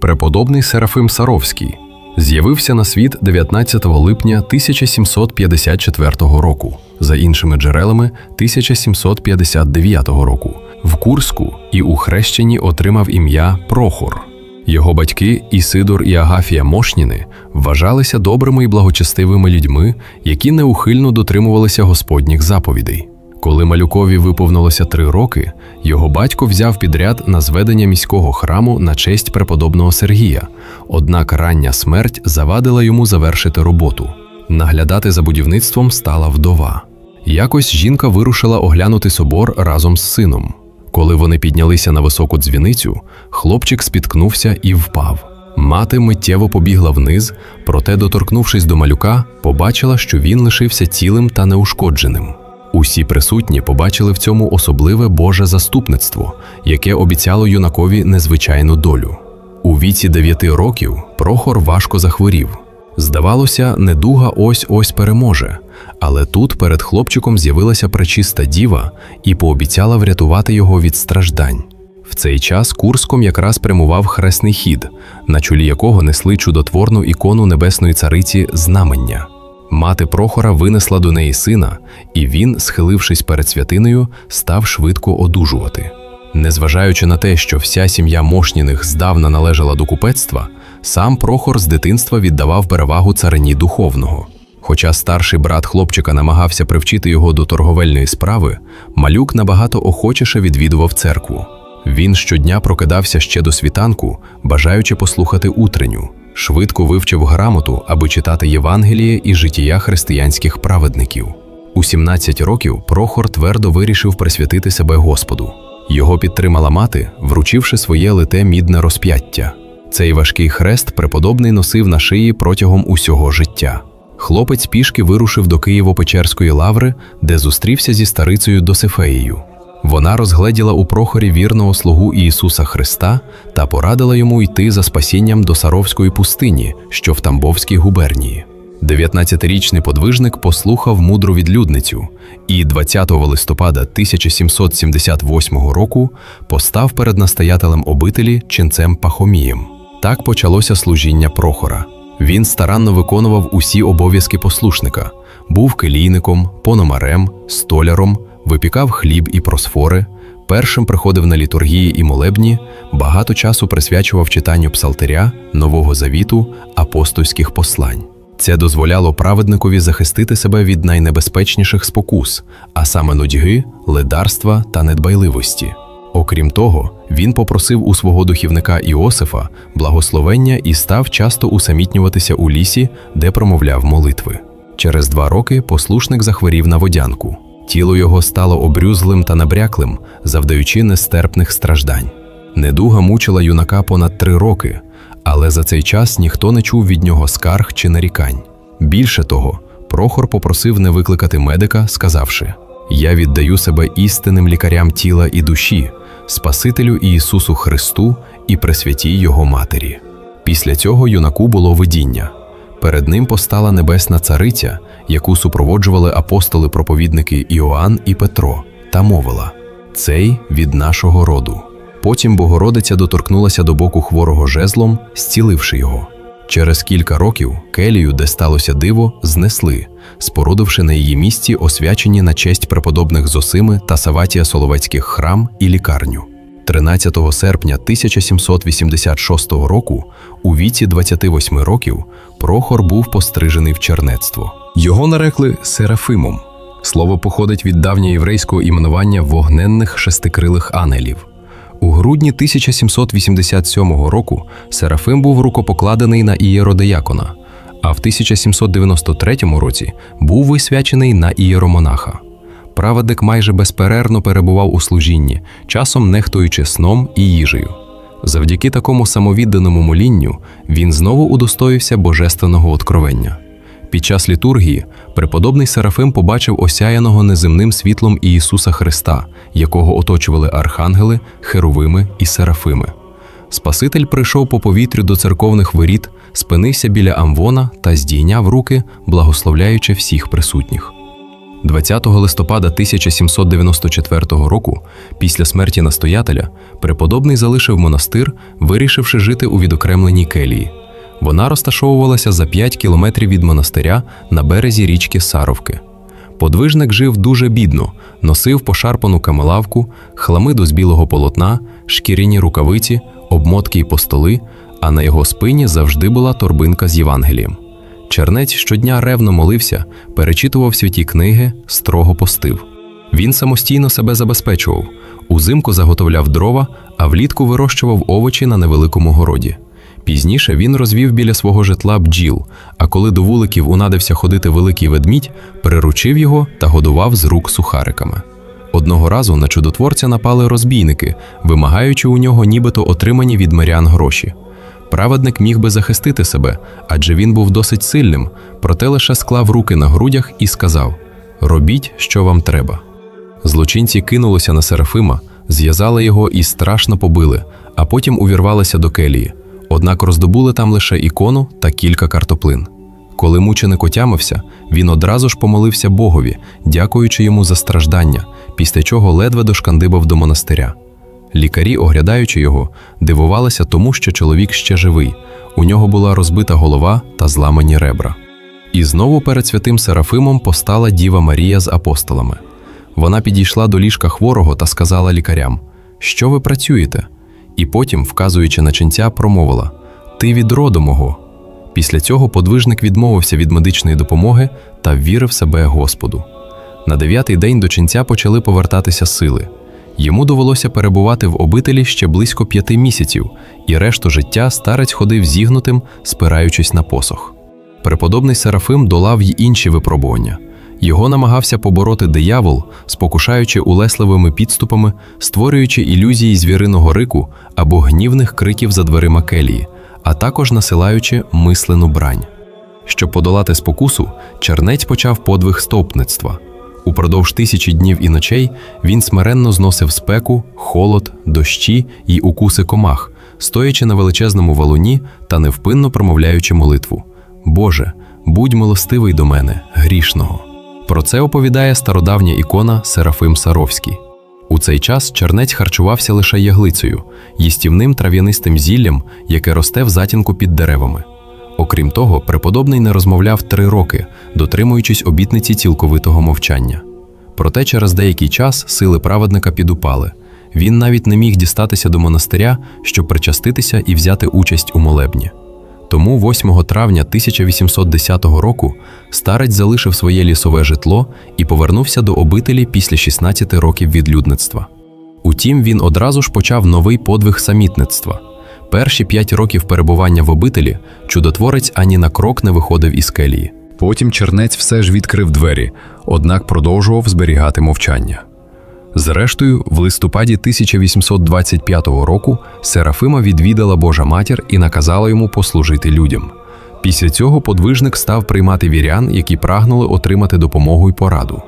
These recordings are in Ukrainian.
Преподобний Серафим Саровський з'явився на світ 19 липня 1754 року, за іншими джерелами 1759 року, в Курську і у хрещенні отримав ім'я Прохор. Його батьки Ісидор і Агафія Мошніни вважалися добрими і благочестивими людьми, які неухильно дотримувалися Господніх заповідей. Коли малюкові виповнилося три роки, його батько взяв підряд на зведення міського храму на честь преподобного Сергія. Однак рання смерть завадила йому завершити роботу. Наглядати за будівництвом стала вдова. Якось жінка вирушила оглянути собор разом з сином. Коли вони піднялися на високу дзвіницю, хлопчик спіткнувся і впав. Мати миттєво побігла вниз, проте, доторкнувшись до малюка, побачила, що він лишився цілим та неушкодженим. Усі присутні побачили в цьому особливе Боже заступництво, яке обіцяло юнакові незвичайну долю. У віці дев'яти років Прохор важко захворів. Здавалося, недуга ось ось переможе, але тут перед хлопчиком з'явилася пречиста діва і пообіцяла врятувати його від страждань. В цей час Курском якраз прямував хресний хід, на чолі якого несли чудотворну ікону небесної цариці знамення. Мати Прохора винесла до неї сина, і він, схилившись перед святиною, став швидко одужувати. Незважаючи на те, що вся сім'я Мошніних здавна належала до купецтва, сам Прохор з дитинства віддавав перевагу царині духовного. Хоча старший брат хлопчика намагався привчити його до торговельної справи, малюк набагато охочіше відвідував церкву. Він щодня прокидався ще до світанку, бажаючи послухати утренню. Швидко вивчив грамоту, аби читати Євангеліє і життя християнських праведників. У 17 років Прохор твердо вирішив присвятити себе Господу. Його підтримала мати, вручивши своє лите мідне розп'яття. Цей важкий хрест преподобний носив на шиї протягом усього життя. Хлопець пішки вирушив до Києво-Печерської лаври, де зустрівся зі старицею Досифеєю. Вона розгледіла у Прохорі вірного слугу Ісуса Христа та порадила йому йти за спасінням до Саровської пустині, що в Тамбовській губернії. 19-річний подвижник послухав мудру відлюдницю і 20 листопада 1778 року постав перед настоятелем обителі ченцем Пахомієм. Так почалося служіння Прохора. Він старанно виконував усі обов'язки послушника, був келійником, пономарем, столяром, випікав хліб і просфори, першим приходив на літургії і молебні, багато часу присвячував читанню псалтиря, Нового Завіту, апостольських послань. Це дозволяло праведникові захистити себе від найнебезпечніших спокус, а саме нудьги, ледарства та недбайливості. Окрім того, він попросив у свого духівника Іосифа благословення і став часто усамітнюватися у лісі, де промовляв молитви. Через два роки послушник захворів на водянку. Тіло його стало обрюзлим та набряклим, завдаючи нестерпних страждань. Недуга мучила юнака понад три роки, але за цей час ніхто не чув від нього скарг чи нарікань. Більше того, Прохор попросив не викликати медика, сказавши: Я віддаю себе істинним лікарям тіла і душі, Спасителю Ісусу Христу і Пресвятій Його Матері. Після цього юнаку було видіння. Перед ним постала небесна цариця, яку супроводжували апостоли-проповідники Іоанн і Петро, та мовила: Цей від нашого роду. Потім Богородиця доторкнулася до боку хворого жезлом, зціливши його. Через кілька років келію, де сталося диво, знесли, спорудивши на її місці освячені на честь преподобних Зосими та Саватія Соловецьких храм і лікарню. 13 серпня 1786 року, у віці 28 років, Прохор був пострижений в чернецтво. Його нарекли Серафимом. Слово походить від давньоєврейського іменування вогненних шестикрилих ангелів. У грудні 1787 року Серафим був рукопокладений на ієродиякона, а в 1793 році був висвячений на ієромонаха. Праведник майже безперервно перебував у служінні, часом нехтуючи сном і їжею. Завдяки такому самовідданому молінню він знову удостоївся божественного откровення. Під час літургії преподобний Серафим побачив осяяного неземним світлом Ісуса Христа, якого оточували архангели, херовими і серафими. Спаситель прийшов по повітрю до церковних воріт, спинився біля Амвона та здійняв руки, благословляючи всіх присутніх. 20 листопада 1794 року, після смерті настоятеля, преподобний залишив монастир, вирішивши жити у відокремленій келії. Вона розташовувалася за 5 кілометрів від монастиря на березі річки Саровки. Подвижник жив дуже бідно, носив пошарпану камелавку, хламиду з білого полотна, шкіряні рукавиці, обмотки й постоли, а на його спині завжди була торбинка з Євангелієм. Чернець щодня ревно молився, перечитував святі книги, строго постив. Він самостійно себе забезпечував, узимку заготовляв дрова, а влітку вирощував овочі на невеликому городі. Пізніше він розвів біля свого житла бджіл, а коли до вуликів унадився ходити великий ведмідь, приручив його та годував з рук сухариками. Одного разу на чудотворця напали розбійники, вимагаючи у нього нібито отримані від мирян гроші. Праведник міг би захистити себе, адже він був досить сильним, проте лише склав руки на грудях і сказав: Робіть, що вам треба. Злочинці кинулися на Серафима, зв'язали його і страшно побили, а потім увірвалися до келії. Однак роздобули там лише ікону та кілька картоплин. Коли мученик отямився, він одразу ж помолився Богові, дякуючи йому за страждання, після чого ледве дошкандибав до монастиря. Лікарі, оглядаючи його, дивувалися тому, що чоловік ще живий. У нього була розбита голова та зламані ребра. І знову перед святим Серафимом постала Діва Марія з апостолами. Вона підійшла до ліжка хворого та сказала лікарям: Що ви працюєте? І потім, вказуючи на ченця, промовила: Ти від роду мого. Після цього подвижник відмовився від медичної допомоги та вірив себе Господу. На дев'ятий день до ченця почали повертатися сили. Йому довелося перебувати в обителі ще близько п'яти місяців, і решту життя старець ходив зігнутим, спираючись на посох. Преподобний Серафим долав й інші випробування. Його намагався побороти диявол, спокушаючи улесливими підступами, створюючи ілюзії звіриного рику або гнівних криків за дверима келії, а також насилаючи мислену брань. Щоб подолати спокусу, чернець почав подвиг стовпництва. Упродовж тисячі днів і ночей він смиренно зносив спеку, холод, дощі й укуси комах, стоячи на величезному валуні та невпинно промовляючи молитву: Боже, будь милостивий до мене, грішного. Про це оповідає стародавня ікона Серафим Саровський. У цей час чернець харчувався лише яглицею, їстівним трав'янистим зіллям, яке росте в затінку під деревами. Окрім того, преподобний не розмовляв три роки, дотримуючись обітниці цілковитого мовчання. Проте через деякий час сили праведника підупали. Він навіть не міг дістатися до монастиря, щоб причаститися і взяти участь у молебні. Тому 8 травня 1810 року старець залишив своє лісове житло і повернувся до обителі після 16 років відлюдництва. Утім, він одразу ж почав новий подвиг самітництва. Перші п'ять років перебування в обителі чудотворець ані на крок не виходив із келії. Потім чернець все ж відкрив двері, однак продовжував зберігати мовчання. Зрештою, в листопаді 1825 року Серафима відвідала Божа матір і наказала йому послужити людям. Після цього подвижник став приймати вірян, які прагнули отримати допомогу й пораду.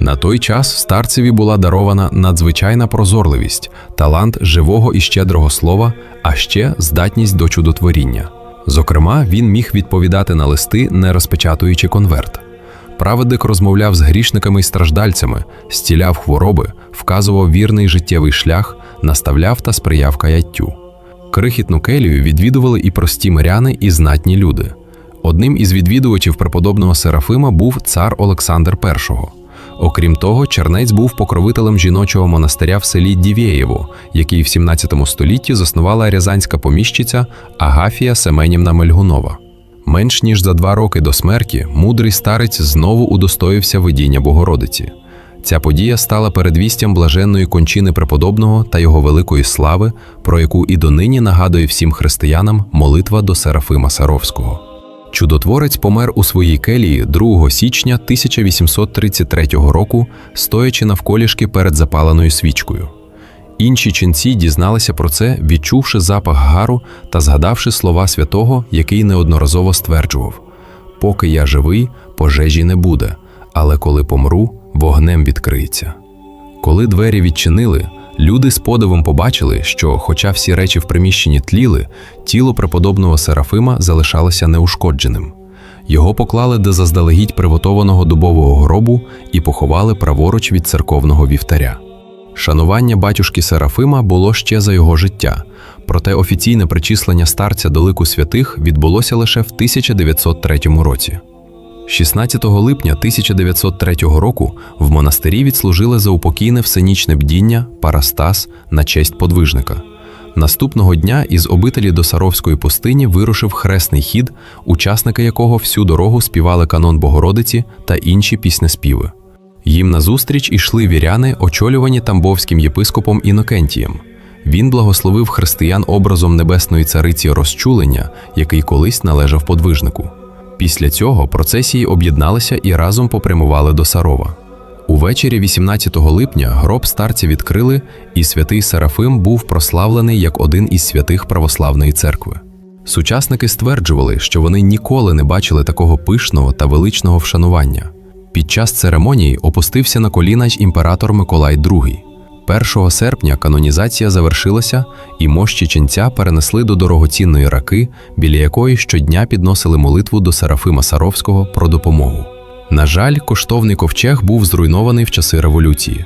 На той час старцеві була дарована надзвичайна прозорливість, талант живого і щедрого слова, а ще здатність до чудотворіння. Зокрема, він міг відповідати на листи, не розпечатуючи конверт. Праведник розмовляв з грішниками й страждальцями, стіляв хвороби, вказував вірний життєвий шлях, наставляв та сприяв каяттю. Крихітну келію відвідували і прості миряни, і знатні люди. Одним із відвідувачів преподобного Серафима був цар Олександр І. Окрім того, Чернець був покровителем жіночого монастиря в селі Дівєєво, який в 17 столітті заснувала рязанська поміщиця Агафія Семенівна Мельгунова. Менш ніж за два роки до смерті мудрий старець знову удостоївся видіння Богородиці. Ця подія стала передвістям блаженної кончини преподобного та його великої слави, про яку і донині нагадує всім християнам молитва до Серафима Саровського. Чудотворець помер у своїй келії 2 січня 1833 року, стоячи навколішки перед запаленою свічкою. Інші ченці дізналися про це, відчувши запах гару та згадавши слова святого, який неодноразово стверджував: Поки я живий, пожежі не буде, але коли помру, вогнем відкриється. Коли двері відчинили, люди з подивом побачили, що, хоча всі речі в приміщенні тліли, тіло преподобного Серафима залишалося неушкодженим. Його поклали до заздалегідь приготованого дубового гробу і поховали праворуч від церковного вівтаря. Шанування батюшки Серафима було ще за його життя, проте офіційне причислення старця до лику святих відбулося лише в 1903 році. 16 липня 1903 року в монастирі відслужили заупокійне всенічне бдіння Парастас на честь подвижника. Наступного дня із обителі до Саровської пустині вирушив хресний хід, учасники якого всю дорогу співали канон Богородиці та інші піснеспіви. Їм назустріч ішли віряни, очолювані тамбовським єпископом Інокентієм. Він благословив християн образом небесної цариці розчулення, який колись належав подвижнику. Після цього процесії об'єдналися і разом попрямували до Сарова. Увечері 18 липня гроб старця відкрили, і святий Серафим був прославлений як один із святих православної церкви. Сучасники стверджували, що вони ніколи не бачили такого пишного та величного вшанування. Під час церемонії опустився на коліна й імператор Миколай II. 1 серпня канонізація завершилася, і мощі ченця перенесли до дорогоцінної раки, біля якої щодня підносили молитву до Серафима Саровського про допомогу. На жаль, коштовний ковчег був зруйнований в часи революції.